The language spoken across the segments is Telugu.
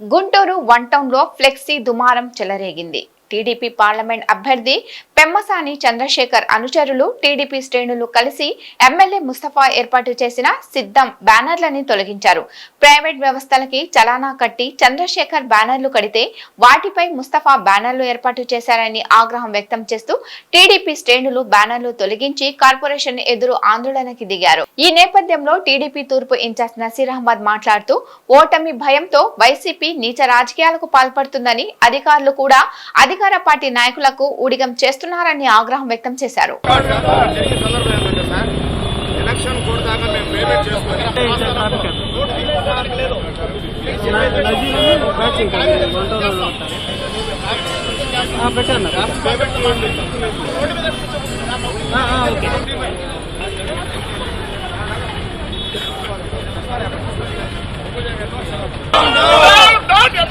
గుంటూరు వన్ టౌన్లో ఫ్లెక్సీ దుమారం చెలరేగింది. టీడీపీ పార్లమెంట్ అభ్యర్థి పెమ్మసాని చంద్రశేఖర్ అనుచరులు టీడీపీ శ్రేణులు కలిసి ఎమ్మెల్యే ముస్తఫా ఏర్పాటు చేసిన సిద్ధం బ్యానర్లని తొలగించారు. ప్రైవేట్ వ్యవస్థలకి చలానా కట్టి చంద్రశేఖర్ బ్యానర్లు కడితే వాటిపై ముస్తఫా బ్యానర్లు ఏర్పాటు చేశారని ఆగ్రహం వ్యక్తం చేస్తూ టీడీపీ శ్రేణులు బ్యానర్లు తొలగించి కార్పొరేషన్ ఎదురు ఆందోళనకి దిగారు. ఈ నేపథ్యంలో టీడీపీ తూర్పు ఇన్ఛార్జ్ నసీర్ అహ్మద్ మాట్లాడుతూ ఓటమి భయంతో వైసీపీ నీచ రాజకీయాలకు పాల్పడుతుందని అధికారులు కూడా అధిక అధికార పార్టీ నాయకులకు ఊడిగం చేస్తున్నారని ఆగ్రహం వ్యక్తం చేశారు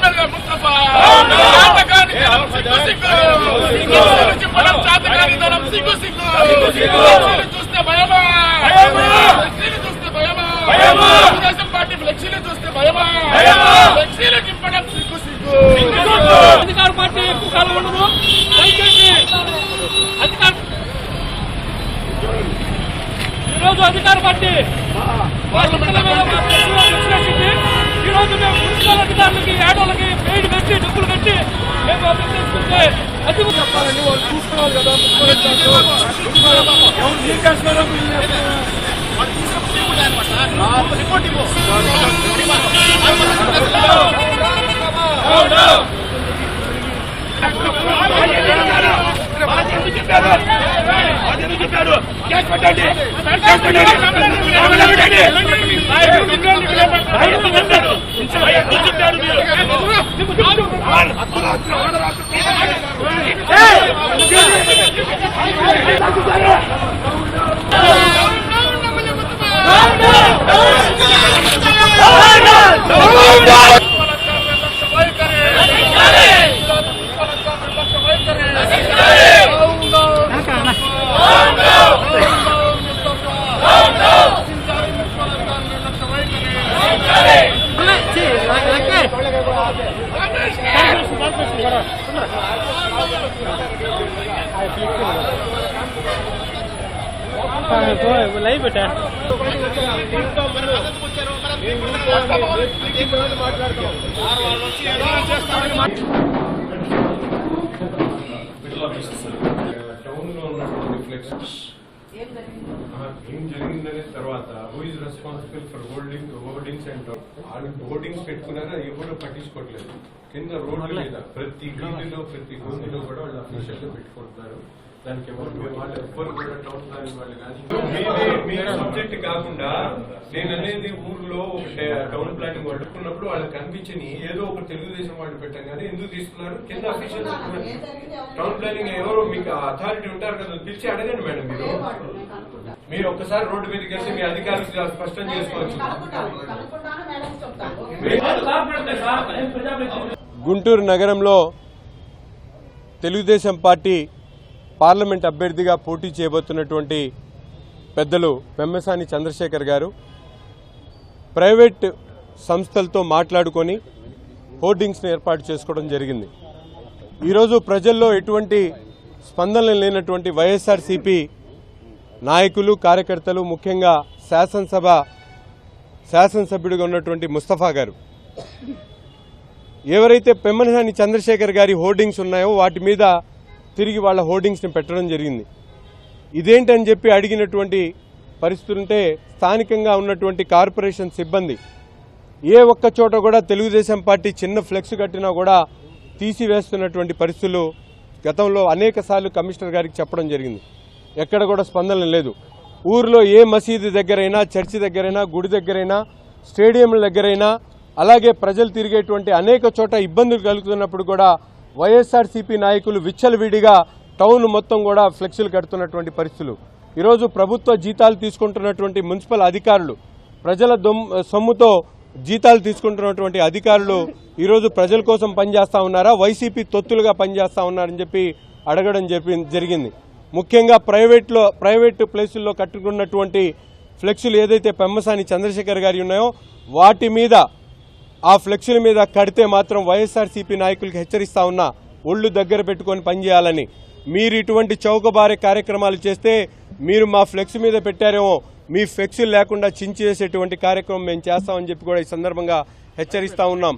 జరిగే చూస్తే భయమా చూస్తే భయమా తెలుగుదేశం పార్టీ ఫ్లెక్సీలు చూస్తే భయమా ఫ్లెక్సీలు తిప్పడం సిగ్గు సిగ్గు అధికార పార్టీ ఎక్కువ కాలం ఉండదు దయచేసి అధికార ఈరోజు అధికార పార్టీ చెప్పాలండి వాళ్ళు చూసుకోవాలి కదా ఎవరు నీకేస్తున్నారో రిపోర్ట్ ఇవ్వు లైవ్ పెట్టా టౌన్లో ఉన్నటువంటి ఫ్లెక్స్ ఏం జరిగిందనే తర్వాత who is responsible for holding hoardings and వాళ్ళు హోర్డింగ్స్ పెట్టుకున్నారా ఎవరు పట్టించుకోవట్లేదు. కింద రోడ్ల మీద ప్రతి వీధిలో ప్రతి గోధిలో కూడా వాళ్ళు అఫీషియల్గా పెట్టుకుంటున్నారు. దానికి ఎవరు మీ వాళ్ళు ఎవ్వరు కూడా టౌన్ ప్లానింగ్ వాళ్ళు కానీ మీది- మీ సబ్జెక్ట్ కాకుండా నేను అనేది ఊర్లో ఒక టౌన్ ప్లానింగ్ పట్టుకున్నప్పుడు వాళ్ళకి కనిపించని ఏదో ఒక తెలుగుదేశం వాళ్ళు పెట్టాం కానీ ఎందుకు తీసుకున్నారు? కింద అఫీషియల్ టౌన్ ప్లానింగ్ ఎవరో? మీకు అథారిటీ ఉంటారు కదా పిలిచి అడగండి మేడం మీరు. మీరు ఒక్కసారి రోడ్డు మీదకి వెళ్తే మీ అధికారులు స్పష్టం చేసుకోవచ్చు. గుంటూరు నగరంలో తెలుగుదేశం పార్టీ పార్లమెంట్ అభ్యర్థిగా పోటీ చేయబోతున్నటువంటి పెద్దలు పెమ్మసాని చంద్రశేఖర్ గారు ప్రైవేట్ సంస్థలతో మాట్లాడుకొని హోర్డింగ్స్ని ఏర్పాటు చేసుకోవడం జరిగింది. ఈరోజు ప్రజల్లో ఎటువంటి స్పందన లేనటువంటి వైఎస్ఆర్సీపీ నాయకులు కార్యకర్తలు ముఖ్యంగా శాసనసభ శాసనసభ్యుడిగా ఉన్నటువంటి ముస్తఫా గారు. ఎవరైతే పెమ్మనసాని చంద్రశేఖర్ గారి హోర్డింగ్స్ ఉన్నాయో వాటి మీద తిరిగి వాళ్ళ హోర్డింగ్స్ని పెట్టడం జరిగింది. ఇదేంటని చెప్పి అడిగినటువంటి పరిస్థితులు ఉంటే స్థానికంగా ఉన్నటువంటి కార్పొరేషన్ సిబ్బంది ఏ ఒక్క చోట కూడా తెలుగుదేశం పార్టీ చిన్న ఫ్లెక్స్ కట్టినా కూడా తీసివేస్తున్నటువంటి పరిస్థితులు గతంలో అనేక కమిషనర్ గారికి చెప్పడం జరిగింది. ఎక్కడ కూడా స్పందన లేదు. ఊర్లో ఏ మసీదు దగ్గరైనా చర్చి దగ్గరైనా గుడి దగ్గరైనా స్టేడియంల దగ్గరైనా అలాగే ప్రజలు తిరిగేటువంటి అనేక చోట ఇబ్బందులు కలుగుతున్నప్పుడు కూడా వైఎస్ఆర్సీపీ నాయకులు విచ్చలవిడిగా టౌన్ మొత్తం కూడా ఫ్లెక్సీలు కడుతున్నటువంటి పరిస్థితులు. ఈరోజు ప్రభుత్వ జీతాలు తీసుకుంటున్నటువంటి మున్సిపల్ అధికారులు ప్రజల సొమ్ముతో జీతాలు తీసుకుంటున్నటువంటి అధికారులు ఈరోజు ప్రజల కోసం పనిచేస్తా ఉన్నారా? వైసీపీ తొత్తులుగా పనిచేస్తా ఉన్నారని చెప్పి అడగడం చెప్పి జరిగింది. ముఖ్యంగా ప్రైవేట్లో ప్రైవేట్ ప్లేసుల్లో కట్టుకున్నటువంటి ఫ్లెక్సీలు ఏదైతే పెమ్మసాని చంద్రశేఖర్ గారి ఉన్నాయో వాటి మీద ఆ ఫ్లెక్సీల మీద కడితే మాత్రం వైఎస్ఆర్సీపీ నాయకులకు హెచ్చరిస్తా ఉన్నా ఒళ్ళు దగ్గర పెట్టుకొని పనిచేయాలని. మీరు ఇటువంటి చౌకబారే కార్యక్రమాలు చేస్తే మీరు మా ఫ్లెక్స్ మీద పెట్టారేమో మీ ఫ్లెక్సీలు లేకుండా చించేసేటువంటి కార్యక్రమం మేము చేస్తామని చెప్పి కూడా ఈ సందర్భంగా హెచ్చరిస్తా ఉన్నాం.